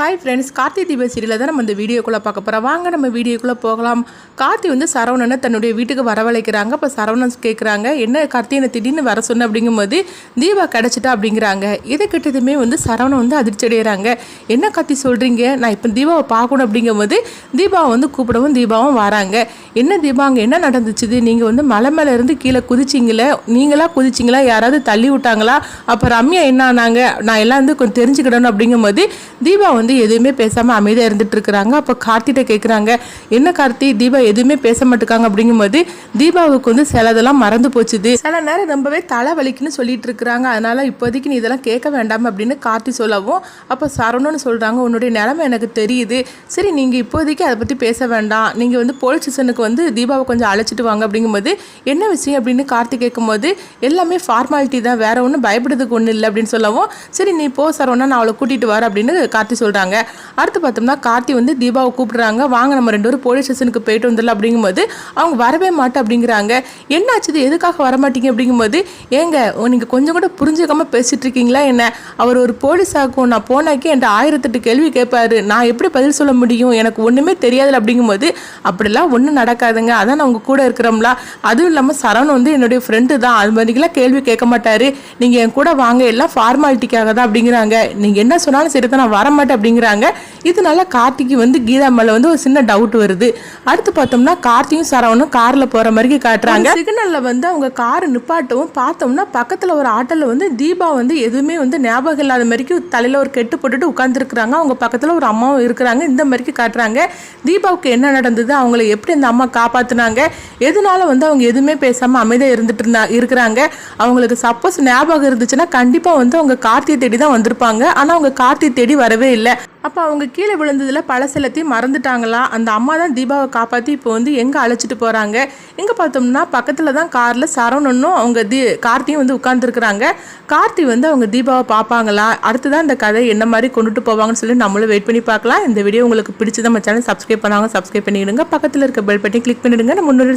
Hi friends Karthi தீப சீரியலில் தான் நம்ம இந்த வீடியோக்குள்ளே பார்க்க போகிறோம் வாங்க நம்ம வீடியோக்குள்ளே போகலாம். கார்த்தி வந்து சரவணனை தன்னுடைய வீட்டுக்கு வரவழைக்கிறாங்க. அப்போ சரவணன் கேட்குறாங்க என்ன கார்த்தி என்னை திடீர்னு வர சொன்ன? அப்படிங்கும்போது தீபா கிடச்சிட்டா? அப்படிங்கிறாங்க. இதை கிட்டதுமே வந்து சரவணன் வந்து அதிர்ச்சி அடைகிறாங்க என்ன கார்த்தி சொல்கிறீங்க நான் இப்போ தீபாவை பார்க்கணும். அப்படிங்கும்போது தீபாவை வந்து கூப்பிடவும் தீபாவும் வராங்க. என்ன தீபா அங்கே என்ன நடந்துச்சுது? நீங்கள் வந்து மலை மேலே இருந்து கீழே குதிச்சிங்களே நீங்களாக குதிச்சிங்களா? யாராவது தள்ளி விட்டாங்களா? அப்போ ரம்யா என்ன ஆனாங்க? நான் எல்லாம் வந்து கொஞ்சம் தெரிஞ்சுக்கிடணும். அப்படிங்கும்போது தீபா வந்து வந்து எதுவுமே பேசாமல் அமைதியாக இருந்துட்டு இருக்கிறாங்க. அப்போ கார்த்திகிட்ட கேட்குறாங்க என்ன கார்த்தி? தீபா எதுவுமே பேச மாட்டுக்காங்க. அப்படிங்கும்போது தீபாவுக்கு வந்து சிலதெல்லாம் மறந்து போச்சுது. சில நேரம் ரொம்பவே தலை வலிக்குன்னு சொல்லிட்டு இருக்கிறாங்க. அதனால இப்போதைக்கு நீ இதெல்லாம் கேட்க வேண்டாம் அப்படின்னு கார்த்தி சொல்லவும் அப்போ சரவணன்னு சொல்கிறாங்க உன்னுடைய நிலமை எனக்கு தெரியுது. சரி நீங்கள் இப்போதைக்கு அதை பற்றி பேச வேண்டாம். நீங்கள் வந்து போலீஸ் ஸ்டேஷனுக்கு வந்து தீபாவை கொஞ்சம் அழைச்சிட்டு வாங்க. அப்படிங்கும்போது என்ன விஷயம்? அப்படின்னு கார்த்தி கேட்கும்போது எல்லாமே ஃபார்மாலிட்டி தான். வேற ஒன்றும் பயப்படுறதுக்கு ஒன்றும் இல்லை. அப்படின்னு சொல்லவும் சரி நீ போ சரவணா நான் அவளை கூட்டிகிட்டு வரேன் அப்படின்னு கார்த்தி சொல்கிறாங்க அடுத்து பார்த்தோம்னா கார்த்தி வந்து தீபாவை கூப்பிடுறாங்க. வாங்க நம்ம ரெண்டு பேரும் போலீஸ் ஸ்டேஷனுக்கு போயிட்டு வந்துடலாம் அப்படிங்கும்போது அவங்க வரவே மாட்டேன் அப்படிங்கிறாங்க. என்னாச்சுது எதுக்காக வர மாட்டீங்க அப்படிங்கும்போது ஏங்க நீங்கள் கொஞ்சம் கூட புரிஞ்சுக்காம பேசிகிட்டு இருக்கீங்களா என்ன? அவர் ஒரு போலீஸ் ஆகும் நான் போனாக்கே என்கிட்ட ஆயிரத்தெட்டு கேள்வி கேட்பாரு. நான் எப்படி பதில் சொல்ல முடியும்? எனக்கு ஒன்றுமே தெரியாதுல அப்படிங்கும்போது அப்படிலாம் ஒன்றும் நடக்காதுங்க. அதான் நான் உங்கள் கூட இருக்கிறோம்ல. அதுவும் இல்லாமல் சரவணன் வந்து என்னுடைய ஃப்ரெண்டு தான். அது மாதிரிலாம் கேள்வி கேட்க மாட்டார். நீங்கள் என் கூட வாங்க. எல்லாம் ஃபார்மாலிட்டிக்காக தான் அப்படிங்கிறாங்க. நீங்கள் என்ன சொன்னாலும் சரி தான் நான் வரமாட்டேன் அப்படிங்கிறாங்க. இதனால கார்த்திக்கு வந்து கீதா மேலே வந்து ஒரு சின்ன டவுட் வருது. அடுத்து பார்த்தோம்னா கார்த்தியும் சரவணும் காரில் போகிற மாதிரி காட்டுறாங்க. சிக்னலில் வந்து அவங்க கார் நிப்பாட்டவும் பார்த்தோம்னா பக்கத்தில் ஒரு ஆட்டோவில் வந்து தீபா வந்து எதுவுமே வந்து ஞாபகம் இல்லாத மாதிரிக்கு தலையில் ஒரு கெட்டு போட்டுட்டு உட்காந்துருக்குறாங்க அவங்க பக்கத்தில் ஒரு அம்மாவும் இருக்கிறாங்க. இந்த மாதிரிக்கு காட்டுறாங்க. தீபாவுக்கு என்ன நடந்தது? அவங்கள எப்படி அந்த அம்மா காப்பாற்றினாங்க எதனால வந்து அவங்க எதுவுமே பேசாமல் அமைதியாக இருந்துட்டு இருந்தா இருக்கிறாங்க? அவங்களுக்கு சப்போஸ் ஞாபகம் இருந்துச்சுன்னா கண்டிப்பாக வந்து அவங்க கார்த்தியை தேடி தான் வந்திருப்பாங்க. ஆனால் அவங்க கார்த்தியை தேடி வரவே இல்லை. அப்போ அவங்க கீழே விழுந்ததில் விழுந்ததுல பழசெல்லத்தையும் மறந்துட்டாங்களா? அந்த அம்மா தான் தீபாவை காப்பாற்றி இப்போ வந்து எங்கே அழைச்சிட்டு போகிறாங்க எங்கே பார்த்தோம்னா பக்கத்தில் தான் காரில் சரவணனும் அவங்க தீ கார்த்தியும் வந்து உட்காந்துருக்குறாங்க கார்த்தி வந்து அவங்க தீபாவை பார்ப்பாங்களா? அடுத்ததான் இந்த கதை என்ன மாதிரி கொண்டுட்டு போவாங்கன்னு சொல்லி நம்மளும் வெயிட் பண்ணி பார்க்கலாம். இந்த வீடியோ உங்களுக்கு பிடிச்சது நம்ம சேனல் சப்ஸ்கிரைப் பண்ணாங்க சப்ஸ்கிரைப் பண்ணிவிடுங்க பக்கத்தில் இருக்க பெல் பட்டி கிளிக் பண்ணிவிடுங்க நம்ம முன்னாடி